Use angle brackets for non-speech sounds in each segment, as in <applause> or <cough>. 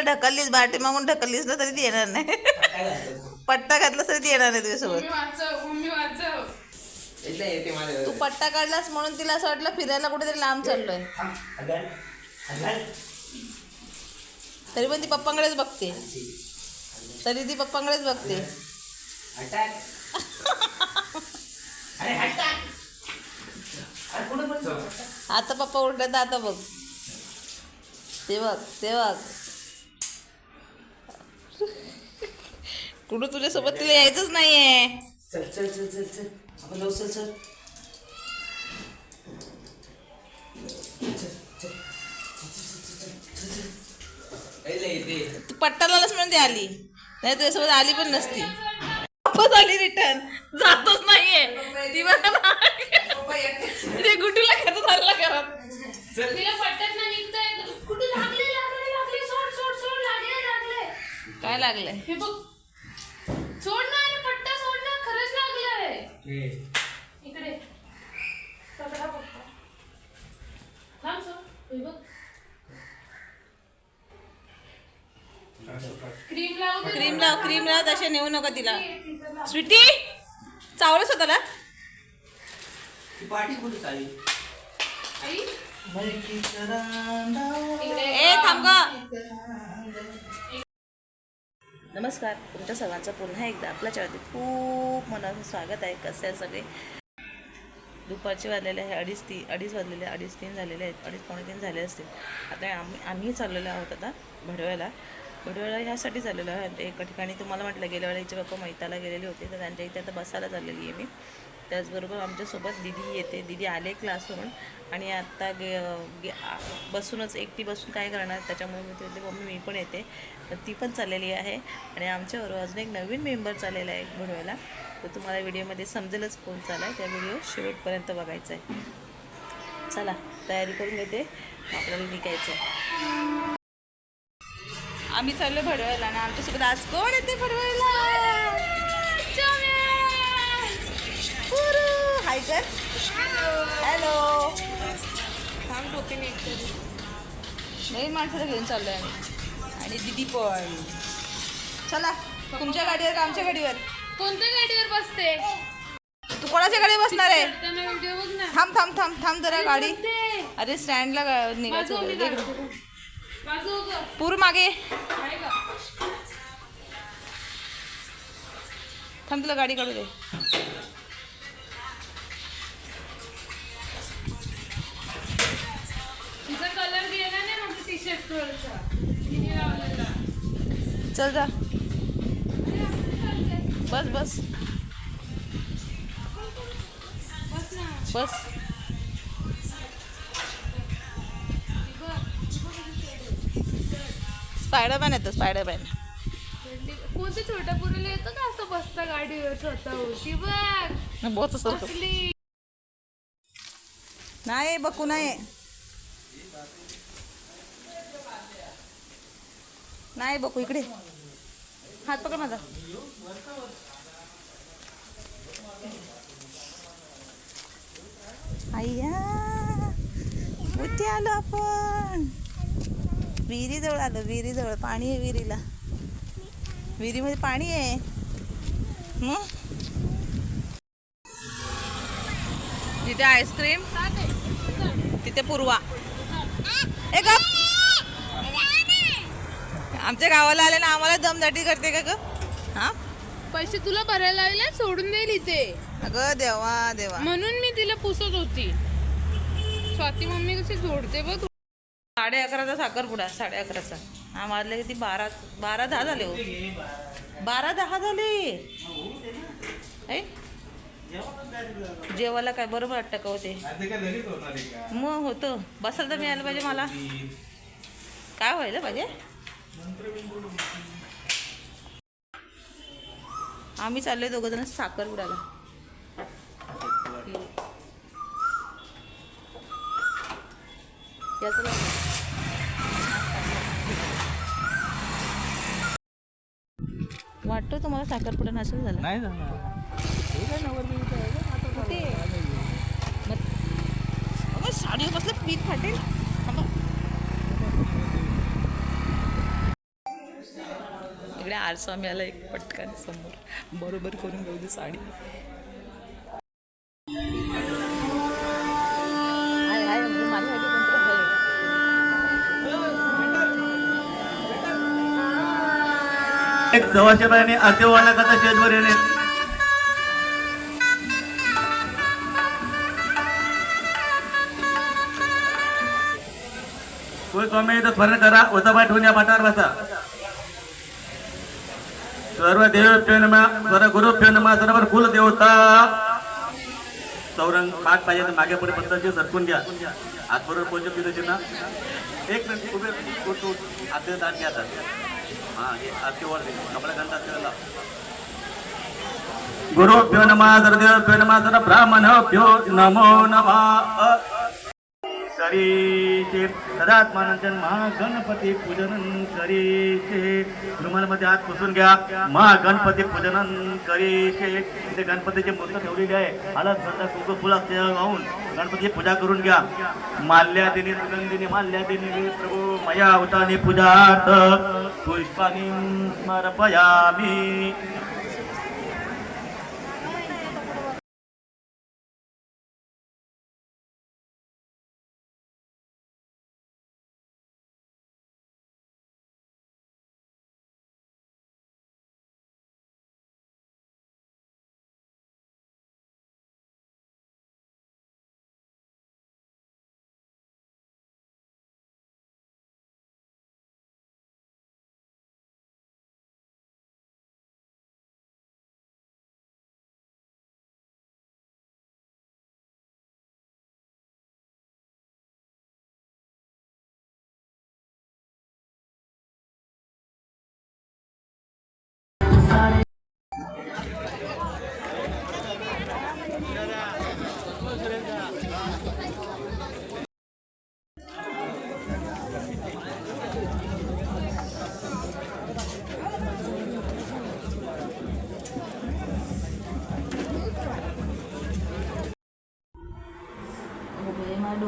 तिला ढकललीस बाटे मागून ढकललीस ना तरी ती येणार नाही. पट्टा घातला तरी ती येणार नाही तुझ्यासोबत. तू पट्टा काढलास म्हणून तिला असं वाटलं फिरायला कुठेतरी लांब चाललोय. तरी पण ती पप्पांकडेच बघते. तरी ती पप्पांकडेच बघते. आता पप्पा उठले तर आता बघ. ते बघ ते बघ. कुठं तुझ्यासोबत तिला यायचंच नाहीये. चल चल चल चल चल. आपण जाऊ चल चल. तू पट्टा लावलास म्हणून ती आली. नाही तुझ्यासोबत आली पण नसती. वापस आली रिटर्न जातच नाहीये. ती बघा ना. ते गुटूला खेचत आला घरात. तिला पटत ना निघता येत कुठे लागले? लागले लागले. सोड सोड सोड. लागले लागले. काय लागलंय? हे बघ. सोड ना पट्टा सोड ना खरंच लागलंय इकडे. पकडा पप्पा थांब हे बघ. क्रीम लावू. क्रीम लाव क्रीम लाव तशा नेऊ नका तिला. स्वीटी चावलं स्वतःला पाठी कुठे चालली? आई. इकडे. ए थांब ग. नमस्कार तुमच्या सगळ्यांचं पुन्हा एकदा आपल्या चॅनलमध्ये खूप मनाचं स्वागत आहे. कसे आहे सगळे? दुपारचे वाजलेले आहे अडीच ती अडीच वाजलेले अडीच तीन झालेले आहेत अडीच पावणे तीन झाले असतील. आता आम्ही आम्ही चाललेलो आहोत आता भडव्याला. भडव्याला ह्यासाठी चाललेलो आहे. एका ठिकाणी तुम्हाला म्हटलं गेल्या वेळेला हिचे पप्पा मैताला गेलेले होते तर त्यांच्या इथे आता बसायला चाललेली आहे मी. त्याचबरोबर आमच्यासोबत दिदी येते. दिदी आले क्लासवरून आणि आत्ता गे गे बसूनच एकटी बसून काय करणार? त्याच्यामुळे मी तिथे मम्मी मी पण येते. तर ती पण चाललेली आहे आणि आमच्याबरोबर अजून एक नवीन मेंबर चाललेला आहे घडवायला तर तुम्हाला व्हिडिओमध्ये समजेलच कोण चाला आहे त्या व्हिडिओ शेवटपर्यंत बघायचा आहे. चला तयारी करून घेते. आपल्याला निघायचं आहे आम्ही चाललो भडवायला आणि आमच्यासोबत आज कोण येते भडवायला? हाय कर हॅलो. नवीन माणसाला घेऊन चाललोय आम्ही. आणि दिदी पण. चला तुमच्या गाडीवर का आमच्या गाडीवर? कोणत्या गाडीवर बसते? तू कोणाच्या गाडीवर बसणार आहे? ना. थांब थांब थांब थांब जरा गाडी. अरे स्टँडला निघायचं पूर मागे? थांब तुला गाडी काढू दे. चल जा. बस बस. बस. स्पायडरमॅन येतो स्पायडरमॅन. कोणत्या छोट्या पुरीला येतं का असं बसता गाडीवर स्वतःवर ती बघ बहुत असं नाही बकू नाही. नाही बकू इकडे. हात पकड माझा. अय्या कुठे आलो आपण विहिरीजवळ आलो विहिरीजवळ. पाणी आहे विहिरीला. विहिरीमध्ये पाणी आहे. मग? तिथे आईस्क्रीम तिथे पूर्वा. ए गप. आमच्या गावाला आले ना आम्हाला दमदाटी करते का ग? हा? पैसे तुला भरायला लावले सोडून देईल इथे. अगं देवा देवा. म्हणून मी तिला पुसत होती. स्वाती मम्मी कशी जोडते बघ. साडे अकराचा साखरपुडा साडे अकराचा हा वाजले किती? बारा बारा दहा झाले हो. बारा दहा झाले? जेवायला काय बरोबर वाटतं का होते मग होतं. बसायला तर मिळालं पाहिजे मला. काय व्हायला पाहिजे? आम्ही चाललोय दोघं जण साखरपुड्याला याचं डॉक्टर तुम्हाला साखरपुडा नसेल झाला. नाही झाला. हे काय नवरदेवीचं आहे का? आता कुठे? अगं साडी बसलं पीठ फाटेल. इकडे आरसा आला एक पटकन समोर. बरोबर करून घेऊ दे साडी. एक सव्वाशे बायाने आतेवाना कथा शेजवर येणे. कोई स्वामी तर स्मरण करा उताबाई ठेवून या पाठावर बसा. सर्व देवप्यो नमा सर्व गुरुप्यो नमा सर्व कुल देवता. चौरंग पाठ पाहिजे तर मागे पुढे पत्ताची सरकून घ्या. हात बरोबर पोहोचत तिथे ना एक मिनिट उभे उठ दाट घ्या हा गुरुभ्यो नमः सर्वदेवभ्यो नमः ब्राह्मणभ्यो नमो नमः. करीचे सदात्मानंदन महागणपती पूजन करीचे रुमालमध्ये हात पुसून घ्या. महागणपती पूजन करीचे इथे गणपतीची मूर्त ठेवलेली आहे. आला स्वतः कुंकू फुल असते वाहून गणपतीची पूजा करून घ्या. माल्यादिनी सुगंधिनी माल्यादिनी प्रभू मया अवतानी पूजा पुष्पानी समर्पयामी.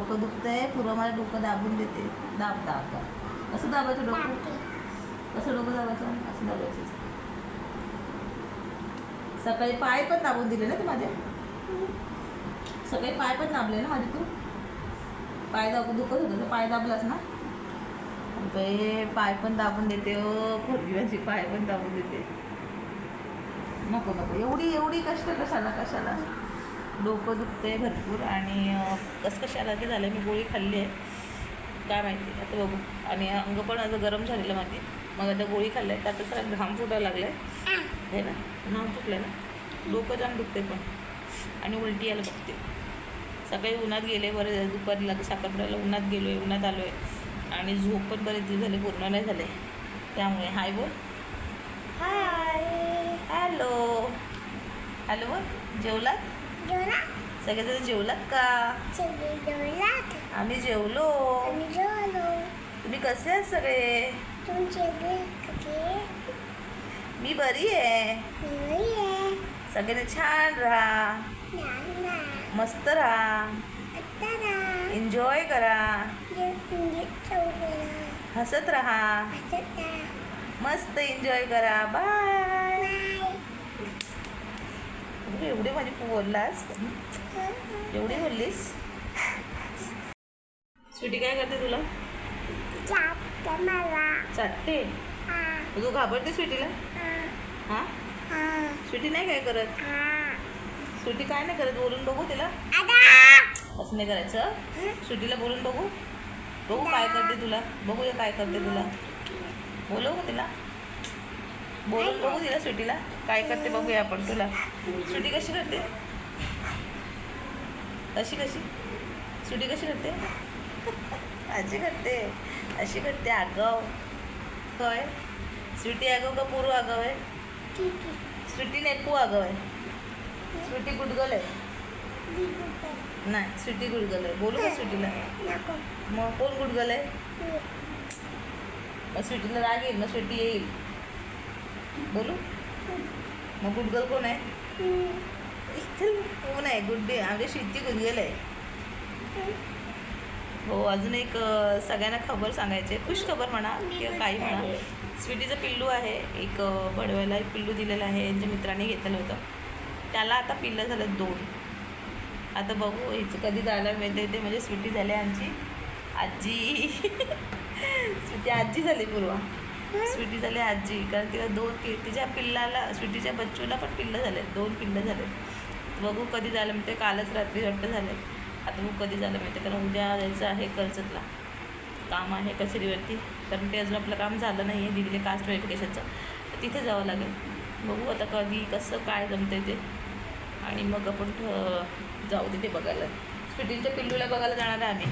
डोकं दुखतंय पुरं माझं डोकं दाबून देते. दाब दाब दाब. असं दाबायचं डोकं? कसं डोकं दाबायचं? असं दाबायचं. सकाळी पाय पण दाबून दिले ना ते माझे? सकाळी पाय पण दाबले ना माझे तू? पाय दाबून दुखत होतं पाय दाबलास ना? बाई, पाय पण दाबून देते ओ पोरगी पाय पण दाबून देते. नको नको. एवढी एवढी कष्ट कशाला कशाला? डोकं दुखतंय भरपूर आणि कसं कशाला ते झालं मी गोळी खाल्ली आहे. काय माहिती आता बघू. आणि अंग पण असं गरम झालेलं माझी मग आता गोळी खाल्ली आहे त्यात तर घाम फुटायला लागलं आहे हे ना घाम फुटलं ना. डोकं जाम दुखते पण. आणि उलटी यायला बघते. सकाळी उन्हात गेले बरं दुपारीला साखरपुड्याला उन्हात गेलो आहे उन्हात आलो आहे आणि झोप पण बरेच दिवस झाले पूर्ण नाही झाले. त्यामुळे हाय बोल. Hi hello. हॅलो बोल. जेवलात सगळेजण जेवलात का? आम्ही जेवलो. तुम्ही कसे आहात सगळे? मी बरी आहे. सगळे छान राहा. मस्त राहा. एन्जॉय करा. हसत राहा. मस्त एन्जॉय करा. बाय एवढी माझी बोललास? एवढी बोललीस? स्वीटी काय करते तुला? चाटते तू घाबरते स्वीटीला? हा. स्वीटी नाही काय करत? स्वीटी काय नाही करत? बोलून बघू तिला. असं नाही करायचं. स्वीटीला बोलून बघू. बघू काय करते तुला. बघूया काय करते तुला. बोलवू तिला. बोलून बघू तिला स्वीटीला काय करते बघूया आपण तुला. स्वीटी कशी करते? कशी कशी? स्वीटी कशी करते? अशी करते. अशी करते आगाव. काय स्वीटी आगाव का पुरू आगाव आहे? स्वीटी नेपू आगाव आहे. स्वीटी गुडगल आहे. नाही स्वीटी गुडगल आहे. बोलू का स्वीटीला मग कोण गुडगल आहे? स्वीटीला राग येईल मग स्वीटी येईल. बोलू? मग गुडगल कोण आहे? चल, कोण आहे? गुड्डे आमच्या शेती गुडगल आहे. हो अजून एक सगळ्यांना खबर सांगायची आहे. खुश खबर म्हणा किंवा काही म्हणा. स्वीटीचं पिल्लू आहे. एक बडव्याला एक पिल्लू दिलेलं आहे. ज्या मित्राने घेतलं होतं. त्याला आता पिल्लं झालं दोन. आता बघू हिचं कधी जायला मिळते ते. म्हणजे स्वीटी झाली आमची. आजी. <laughs> स्वीटी आजी झाली पूर्वा. स्वीटी झाली आजी कारण तिला दोन पि तिच्या पिल्लाला स्वीटीच्या बच्चूला पण पिल्लं झाले दोन पिल्लं झाले बघू कधी झालं म्हणते कालच रात्री घट्ट झाले. आता बघू कधी झालं माहिती कारण उद्या जायचं आहे कर्जतला. काम आहे कचेरीवरती. कारण ते अजून आपलं काम झालं नाही आहे दिलेले कास्ट व्हेरिफिकेशनचं तर तिथे जावं लागेल. बघू आता कधी कसं काय जमतं ते. आणि मग आपण जाऊ तिथे बघायला. स्पिटिलच्या पिल्लूला बघायला जाणार आहे आम्ही.